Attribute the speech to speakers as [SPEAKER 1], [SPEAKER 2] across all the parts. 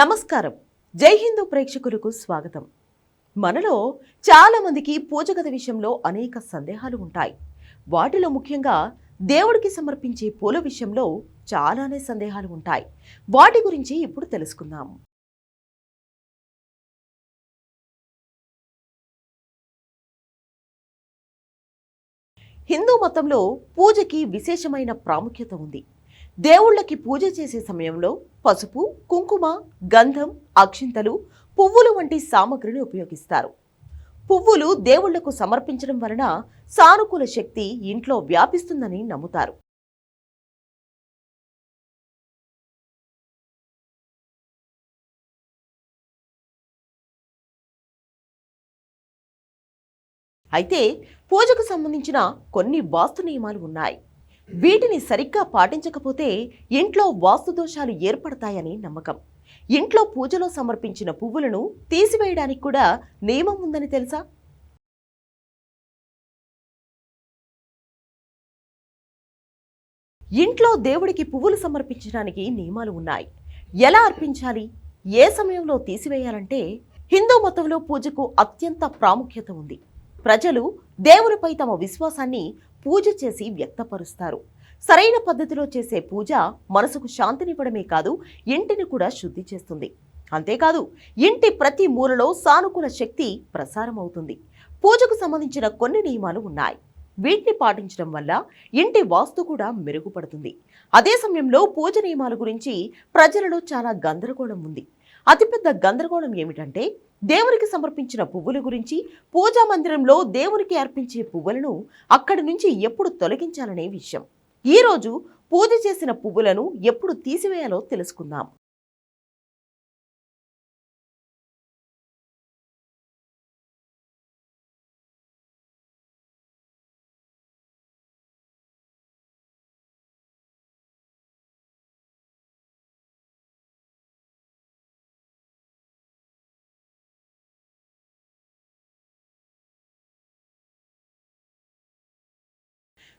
[SPEAKER 1] నమస్కారం. జై హిందూ ప్రేక్షకులకు స్వాగతం. మనలో చాలామందికి పూజ గది విషయంలో అనేక సందేహాలు ఉంటాయి. వాటిలో ముఖ్యంగా దేవుడికి సమర్పించే పూల విషయంలో చాలానే సందేహాలు ఉంటాయి. వాటి గురించి ఇప్పుడు తెలుసుకుందాం. హిందూ మతంలో పూజకి విశేషమైన ప్రాముఖ్యత ఉంది. దేవుళ్ళకి పూజ చేసే సమయంలో పసుపు కుంకుమ గంధం అక్షింతలు పువ్వులు వంటి సామగ్రిని ఉపయోగిస్తారు. పువ్వులు దేవుళ్ళకు సమర్పించడం వలన సానుకూల శక్తి ఇంట్లో వ్యాపిస్తుందని నమ్ముతారు. అయితే పూజకు సంబంధించిన కొన్ని వాస్తు నియమాలు ఉన్నాయి. వీటిని సరిగ్గా పాటించకపోతే ఇంట్లో వాస్తు దోషాలు ఏర్పడతాయని నమ్మకం. ఇంట్లో పూజలో సమర్పించిన పువ్వులను తీసివేయడానికి కూడా నియమం ఉందని తెలుసా? ఇంట్లో దేవుడికి పువ్వులు సమర్పించడానికి నియమాలు ఉన్నాయి. ఎలా అర్పించాలి? ఏ సమయంలో తీసివేయాలంటే హిందూ మతంలో పూజకు అత్యంత ప్రాముఖ్యత ఉంది. ప్రజలు దేవునిపై తమ విశ్వాసాన్ని పూజ చేసి వ్యక్తపరుస్తారు. సరైన పద్ధతిలో చేసే పూజ మనసుకు శాంతినివ్వడమే కాదు ఇంటిని కూడా శుద్ధి చేస్తుంది. అంతేకాదు ఇంటి ప్రతి మూలలో సానుకూల శక్తి ప్రసారం అవుతుంది పూజకు సంబంధించిన కొన్ని నియమాలు ఉన్నాయి. వీటిని పాటించడం వల్ల ఇంటి వాస్తు కూడా మెరుగుపడుతుంది. అదే సమయంలో పూజ నియమాల గురించి ప్రజలలో చాలా గందరగోళం ఉంది. అతిపెద్ద గందరగోళం ఏమిటంటే దేవునికి సమర్పించిన పువ్వుల గురించి పూజా మందిరంలో దేవునికి అర్పించే పువ్వులను అక్కడి నుంచి ఎప్పుడు తొలగించాలనే విషయం. ఈరోజు పూజ చేసిన పువ్వులను ఎప్పుడు తీసివేయాలో తెలుసుకుందాం.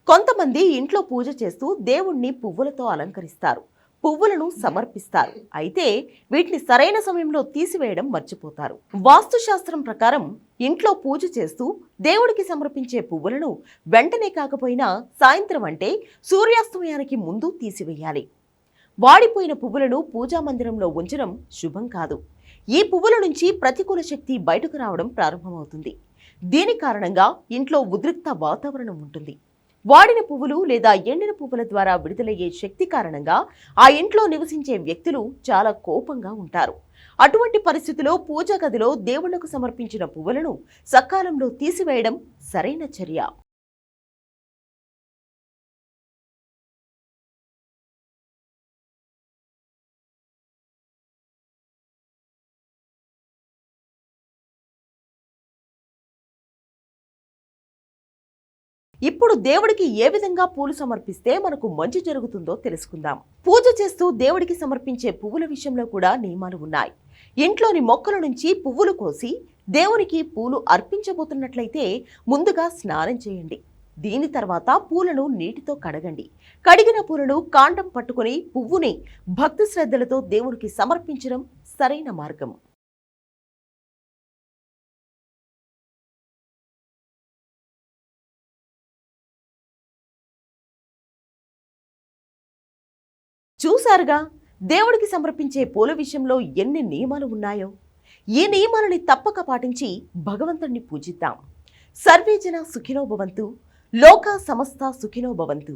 [SPEAKER 1] కొంతమంది ఇంట్లో పూజ చేస్తూ దేవుణ్ణి పువ్వులతో అలంకరిస్తారు. పువ్వులను సమర్పిస్తారు. అయితే వీటిని సరైన సమయంలో తీసివేయడం మర్చిపోతారు. వాస్తుశాస్త్రం ప్రకారం ఇంట్లో పూజ చేస్తూ దేవుడికి సమర్పించే పువ్వులను వెంటనే కాకపోయినా సాయంత్రం అంటే సూర్యాస్తమయానికి ముందు తీసివేయాలి. వాడిపోయిన పువ్వులను పూజా మందిరంలో ఉంచడం శుభం కాదు. ఈ పువ్వుల నుంచి ప్రతికూల శక్తి బయటకు రావడం ప్రారంభమవుతుంది. దీని కారణంగా ఇంట్లో ఉద్రిక్త వాతావరణం ఉంటుంది. వాడిన పువ్వులు లేదా ఎండిన పువ్వుల ద్వారా విడుదలయ్యే శక్తి కారణంగా ఆ ఇంట్లో నివసించే వ్యక్తులు చాలా కోపంగా ఉంటారు. అటువంటి పరిస్థితిలో పూజా గదిలో దేవుళ్ళకు సమర్పించిన పువ్వులను సకాలంలో తీసివేయడం సరైన చర్య. ఇప్పుడు దేవుడికి ఏ విధంగా పూలు సమర్పిస్తే మనకు మంచి జరుగుతుందో తెలుసుకుందాం. పూజ చేస్తూ దేవుడికి సమర్పించే పువ్వుల విషయంలో కూడా నియమాలు ఉన్నాయి. ఇంట్లోని మొక్కల నుంచి పువ్వులు కోసి దేవునికి పూలు అర్పించబోతున్నట్లయితే ముందుగా స్నానం చేయండి. దీని తర్వాత పూలను నీటితో కడగండి. కడిగిన పూలను కాండం పట్టుకుని పువ్వుని భక్తి శ్రద్ధలతో దేవునికి సమర్పించడం సరైన మార్గం. చూశారుగా దేవుడికి సమర్పించే పూల విషయంలో ఎన్ని నియమాలు ఉన్నాయో? ఈ నియమాలని తప్పక పాటించి భగవంతుణ్ణి పూజిద్దాం. సర్వేజన సుఖినో భవంతు లోక సమస్త సుఖినో భవంతు.